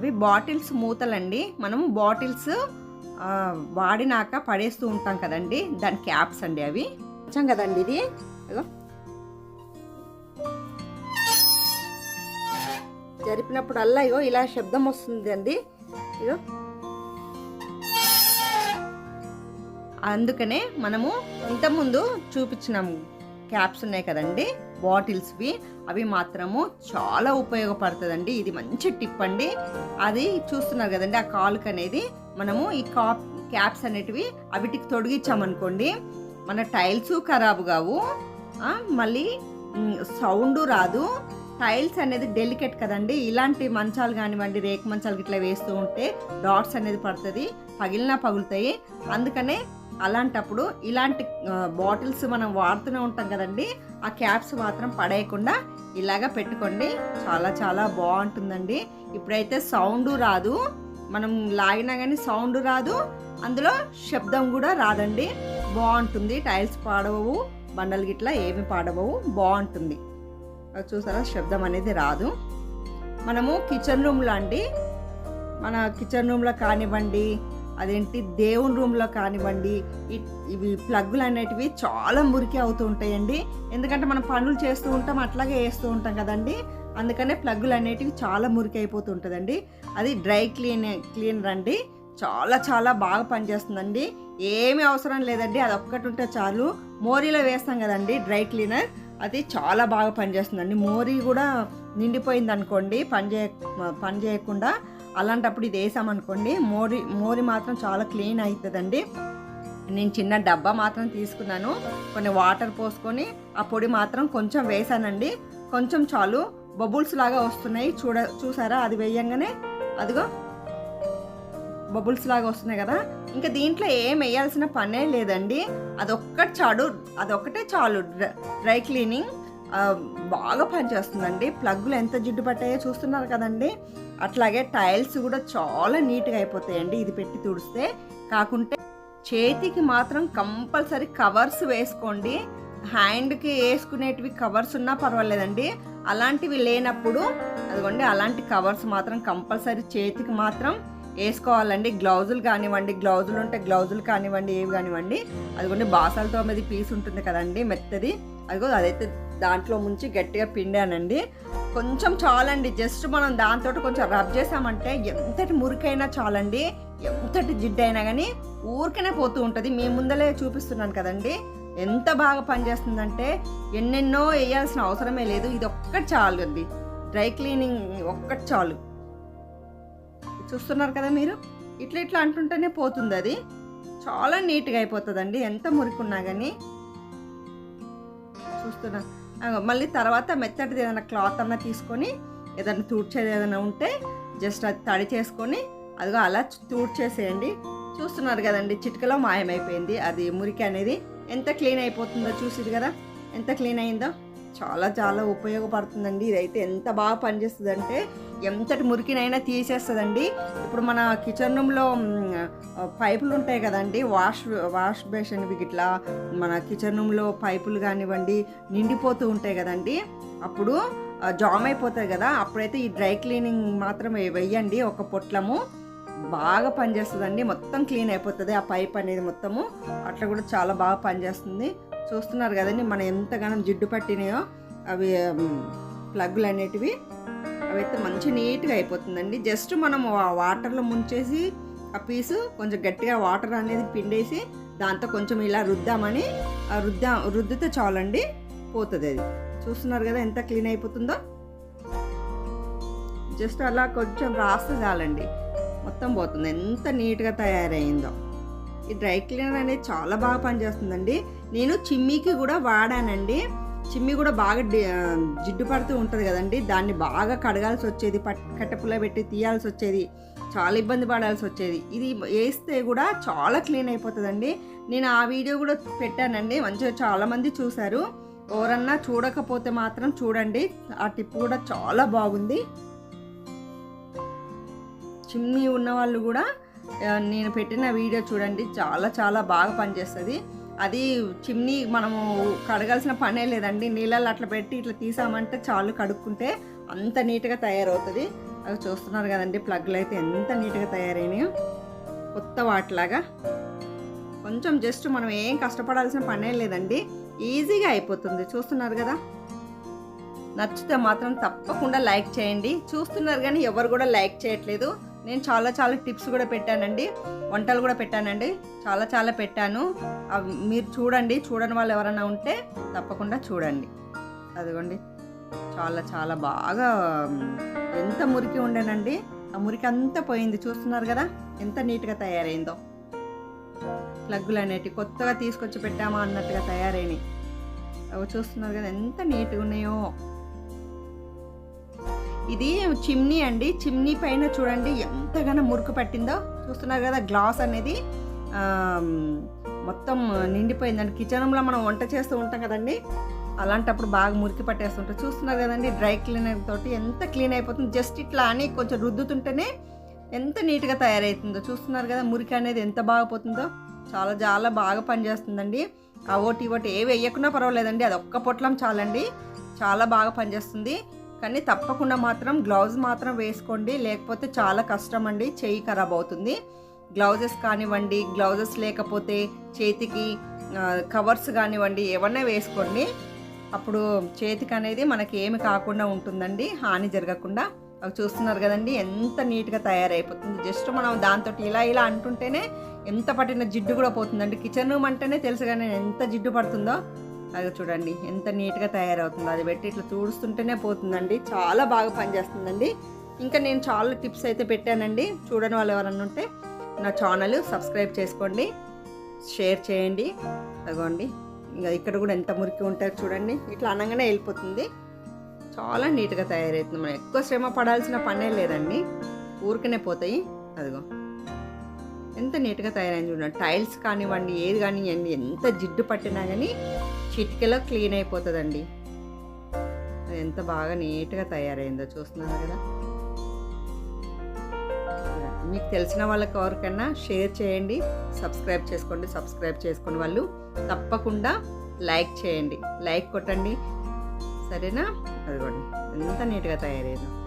అవి బాటిల్స్ మూతలండి. మనం బాటిల్స్ వాడినాక పడేస్తూ ఉంటాం కదండి. దాని క్యాప్స్ అండి అవి. వచ్చాం కదండి ఇది. జరిపినప్పుడల్లా ఇగో ఇలా శబ్దం వస్తుంది అండి. ఇగో అందుకనే మనము ఇంతకుముందు చూపించినాము క్యాప్స్ ఉన్నాయి కదండి. బాటిల్స్వి అవి మాత్రము చాలా ఉపయోగపడుతుందండి. ఇది మంచి టిప్ అండి. అది చూస్తున్నారు కదండి ఆ కాలుక్ అనేది మనము ఈ కాప్ క్యాప్స్ అనేటివి అవిటికి తొడిగించామనుకోండి మన టైల్స్ ఖరాబు కావు. మళ్ళీ సౌండ్ రాదు. టైల్స్ అనేది డెలికేట్ కదండి. ఇలాంటి మంచాలు కానివ్వండి రేకు మంచాలు ఇట్లా వేస్తూ ఉంటే డాట్స్ అనేది పడుతుంది పగిలినా పగులుతాయి. అందుకనే అలాంటప్పుడు ఇలాంటి బాటిల్స్ మనం వాడుతూనే ఉంటాం కదండి. ఆ క్యాప్స్ మాత్రం పడేయకుండా ఇలాగా పెట్టుకోండి. చాలా చాలా బాగుంటుందండి. ఇప్పుడైతే సౌండ్ రాదు. మనం లాగినా కానీ సౌండ్ రాదు. అందులో శబ్దం కూడా రాదండి. బాగుంటుంది. టైల్స్ పాడవవు. బండలు గిట్లా ఏమి పాడవవు. బాగుంటుంది. అది చూసారా? శబ్దం అనేది రాదు. మనము కిచెన్ రూమ్లో అండి. మన కిచెన్ రూమ్లో కానివ్వండి అదేంటి దేవుని రూమ్లో కానివ్వండి ఇవి ప్లగ్గులు అనేటివి చాలా మురికి అవుతూ ఉంటాయండి. ఎందుకంటే మనం పనులు చేస్తూ ఉంటాం అట్లాగే వేస్తూ ఉంటాం కదండి. అందుకనే ప్లగ్గులు అనేటివి చాలా మురికి అయిపోతూ ఉంటుందండి. అది డ్రై క్లీన్ క్లీనర్ అండి. చాలా చాలా బాగా పనిచేస్తుందండి. ఏమీ అవసరం లేదండి. అది ఒక్కటి ఉంటే చాలు. మోరీలో వేస్తాం కదండి డ్రై క్లీనర్. అది చాలా బాగా పనిచేస్తుందండి. మోరీ కూడా నిండిపోయింది అనుకోండి పని చేయ పని చేయకుండా అలాంటప్పుడు ఇది వేసామనుకోండి మోరి మోరి మాత్రం చాలా క్లీన్ అవుతుందండి నేను చిన్న డబ్బా మాత్రం తీసుకున్నాను కొన్ని వాటర్ పోసుకొని ఆ పొడి మాత్రం కొంచెం వేసానండి. కొంచెం చాలు బబుల్స్ లాగా వస్తున్నాయి చూడ చూసారా? అది వేయంగానే అదిగో బబుల్స్ లాగా వస్తున్నాయి కదా? ఇంకా దీంట్లో ఏం వేయాల్సిన పనే లేదండి. అదొక్కటి చాడు అదొక్కటే చాలు. డ్రై క్లీనింగ్ బాగా పనిచేస్తుందండి. ప్లగ్గులు ఎంత జిడ్డు పట్టాయో చూస్తున్నారు కదండి. అట్లాగే టైల్స్ కూడా చాలా నీట్గా అయిపోతాయండి. ఇది పెట్టి తుడిస్తే కాకుంటే చేతికి మాత్రం కంపల్సరీ కవర్స్ వేసుకోండి. హ్యాండ్కి వేసుకునేటివి కవర్స్ ఉన్నా పర్వాలేదండి. అలాంటివి లేనప్పుడు అదిగోండి అలాంటి కవర్స్ మాత్రం కంపల్సరీ చేతికి మాత్రం వేసుకోవాలండి. గ్లౌజులు కానివ్వండి గ్లౌజులు ఉంటే గ్లౌజులు కానివ్వండి ఏవి కానివ్వండి. అదిగోండి బాసలతో మీద పీస్ ఉంటుంది కదండి మెత్తది. అదిగో అదైతే దాంట్లో ముంచి గట్టిగా పిండానండి. కొంచెం చాలండి. జస్ట్ మనం దాంతో కొంచెం రబ్ చేసామంటే ఎంతటి మురికైనా చాలండి. ఎంతటి జిడ్డు అయినా కానీ ఊరికనే పోతూ ఉంటుంది. మీ ముందలే చూపిస్తున్నాను కదండి. ఎంత బాగా పనిచేస్తుందంటే ఎన్నెన్నో వేయాల్సిన అవసరమే లేదు. ఇది ఒక్కటి చాలు అండి డ్రై క్లీనింగ్ ఒక్కటి చాలు. చూస్తున్నారు కదా మీరు? ఇట్లా ఇట్లా అంటుంటేనే పోతుంది అది చాలా నీట్గా అయిపోతుందండి. ఎంత మురికున్నా కానీ చూస్తున్నా. మళ్ళీ తర్వాత మెత్తటిది ఏదైనా క్లాత్ అన్న తీసుకొని ఏదైనా తూడ్చేది ఏదైనా ఉంటే జస్ట్ అది తడి చేసుకొని అదిగో అలా తూడ్చేసేయండి. చూస్తున్నారు కదండి చిటికలో మాయమైపోయింది. అది మురికి అనేది ఎంత క్లీన్ అయిపోతుందో చూసిరు కదా? ఎంత క్లీన్ అయిందో? చాలా చాలా ఉపయోగపడుతుందండి. ఇదైతే ఎంత బాగా పనిచేస్తుందంటే ఎంతటి మురికినైనా తీసేస్తుందండి. ఇప్పుడు మన కిచెన్ రూమ్లో పైపులు ఉంటాయి కదండి. వాష్ వాష్ బేసిన్వి ఇట్లా మన కిచెన్ రూమ్లో పైపులు కానివ్వండి నిండిపోతూ ఉంటాయి కదండి. అప్పుడు జామ్ అయిపోతాయి కదా. అప్పుడైతే ఈ డ్రై క్లీనింగ్ మాత్రం వెయ్యండి ఒక పొట్లము. బాగా పనిచేస్తుందండి. మొత్తం క్లీన్ అయిపోతుంది ఆ పైప్ అనేది మొత్తము. అట్లా కూడా చాలా బాగా పనిచేస్తుంది. చూస్తున్నారు కదండి మనం ఎంతగానో జిడ్డు పట్టినాయో అవి ప్లగ్లు అనేటివి అవైతే మంచి నీట్గా అయిపోతుందండి. జస్ట్ మనం వాటర్లో ముంచేసి ఆ పీసు కొంచెం గట్టిగా వాటర్ అనేది పిండేసి దాంతో కొంచెం ఇలా రుద్దామని ఆ రుద్దా రుద్దితే చాలండి పోతుంది అది. చూస్తున్నారు కదా ఎంత క్లీన్ అయిపోతుందో? జస్ట్ అలా కొంచెం రాస్తే చాలండి. మొత్తం పోతుంది. ఎంత నీట్గా తయారైందో. ఈ డ్రై క్లీనర్ అనేది చాలా బాగా పనిచేస్తుందండి. నేను చిమ్మీకి కూడా వాడానండి. చిమ్మి కూడా బాగా జిడ్డు పడుతూ ఉంటుంది కదండి. దాన్ని బాగా కడగాల్సి వచ్చేది పట్ కట్టపుల్ల పెట్టి తీయాల్సి వచ్చేది చాలా ఇబ్బంది పడాల్సి వచ్చేది. ఇది వేస్తే కూడా చాలా క్లీన్ అయిపోతుందండి. నేను ఆ వీడియో కూడా పెట్టానండి. మంచిగా చాలామంది చూశారు. ఎవరన్నా చూడకపోతే మాత్రం చూడండి. ఆ టిప్ కూడా చాలా బాగుంది. చిమ్నీ ఉన్న వాళ్ళు కూడా నేను పెట్టిన వీడియో చూడండి చాలా చాలా బాగా పనిచేస్తుంది. అది చిమ్నీ మనము కడగాల్సిన పనే లేదండి. నీళ్ళల్లో అట్లా పెట్టి ఇట్లా తీసామంటే చాలు కడుక్కుంటే అంత నీట్గా తయారవుతుంది. అవి చూస్తున్నారు కదండి ప్లగ్లు అయితే ఎంత నీట్గా తయారైనాయి. కొత్త వాటిలాగా. కొంచెం జస్ట్ మనం ఏం కష్టపడాల్సిన పనే లేదండి. ఈజీగా అయిపోతుంది. చూస్తున్నారు కదా? నచ్చితే మాత్రం తప్పకుండా లైక్ చేయండి. చూస్తున్నారు కానీ ఎవరు కూడా లైక్ చేయట్లేదు. నేను చాలా చాలా టిప్స్ కూడా పెట్టానండి వంటలు కూడా పెట్టానండి. చాలా చాలా పెట్టాను. అవి మీరు చూడండి చూడని వాళ్ళు ఎవరైనా ఉంటే తప్పకుండా చూడండి. అదిగోండి. చాలా చాలా బాగా ఎంత మురికి ఉండేనండి. ఆ మురికి అంతా పోయింది చూస్తున్నారు కదా? ఎంత నీట్గా తయారైందో. ప్లగ్గులు అనేటివి కొత్తగా తీసుకొచ్చి పెట్టామా అన్నట్టుగా తయారైనవి అవి చూస్తున్నారు కదా ఎంత నీట్గా ఉన్నాయో. ఇది చిమ్నీ అండి. చిమ్నీ పైన చూడండి ఎంతగానో మురుకు పట్టిందో. చూస్తున్నారు కదా గ్లాస్ అనేది మొత్తం నిండిపోయిందండి. కిచెన్లో మనం వంట చేస్తూ ఉంటాం కదండి. అలాంటప్పుడు బాగా మురికి పట్టేస్తుంటాం. చూస్తున్నారు కదండి డ్రై క్లీనర్ తోటి ఎంత క్లీన్ అయిపోతుంది. జస్ట్ ఇట్లా అని కొంచెం రుద్దుతుంటేనే ఎంత నీట్గా తయారవుతుందో చూస్తున్నారు కదా మురికి అనేది ఎంత బాగా పోతుందో. చాలా చాలా బాగా పనిచేస్తుందండి. ఆ ఓటి ఇవోటి ఏ వేయకున్నా పర్వాలేదండి. అది ఒక్క పొట్లం చాలండి. చాలా బాగా పనిచేస్తుంది. కానీ తప్పకుండా మాత్రం గ్లౌజ్ మాత్రం వేసుకోండి. లేకపోతే చాలా కష్టం అండి చెయ్యి ఖరాబ్ అవుతుంది. గ్లౌజెస్ కానివ్వండి గ్లౌజెస్ లేకపోతే చేతికి కవర్స్ కానివ్వండి ఏమన్నా వేసుకోండి. అప్పుడు చేతికి అనేది మనకి ఏమి కాకుండా ఉంటుందండి. హాని జరగకుండా. అవి చూస్తున్నారు కదండి ఎంత నీట్గా తయారైపోతుంది. జస్ట్ మనం దాంతో ఇలా ఇలా అంటుంటేనే ఎంత పట్టిన జిడ్డు కూడా పోతుందండి. కిచెన్ రూమ్ అంటేనే తెలుసు కానీ ఎంత జిడ్డు పడుతుందో. అది చూడండి ఎంత నీట్గా తయారవుతుందో. అది పెట్టి ఇట్లా చూడుస్తుంటేనే పోతుందండి. చాలా బాగా పనిచేస్తుందండి. ఇంకా నేను చాలా టిప్స్ అయితే పెట్టానండి. చూడని వాళ్ళు ఎవరన్నా ఉంటే నా ఛానల్ సబ్స్క్రైబ్ చేసుకోండి. షేర్ చేయండి. అదిగోండి. ఇంకా ఇక్కడ కూడా ఎంత మురికి ఉంటారు చూడండి. ఇట్లా అనగానే వెళ్ళిపోతుంది. చాలా నీట్గా తయారవుతుంది. మనం ఎక్కువ శ్రమ పడాల్సిన పనే లేదండి. ఊరికనే పోతాయి. అదిగో. ఎంత నీట్గా తయారైంది చూడండి. టైల్స్ కానివ్వండి ఏది కానీ ఎంత జిడ్డు పట్టినా కానీ చిటికెలో క్లీన్ అయిపోతుందండి. అది ఎంత బాగా నీట్గా తయారైందో చూస్తున్నారు కదా. మీకు తెలిసిన వాళ్ళకి ఎవరికైనా షేర్ చేయండి సబ్స్క్రైబ్ చేసుకోండి సబ్స్క్రైబ్ చేసుకుని వాళ్ళు తప్పకుండా లైక్ చేయండి. లైక్ కొట్టండి. సరేనా? అదిగోండి ఎంత నీట్గా తయారైందో.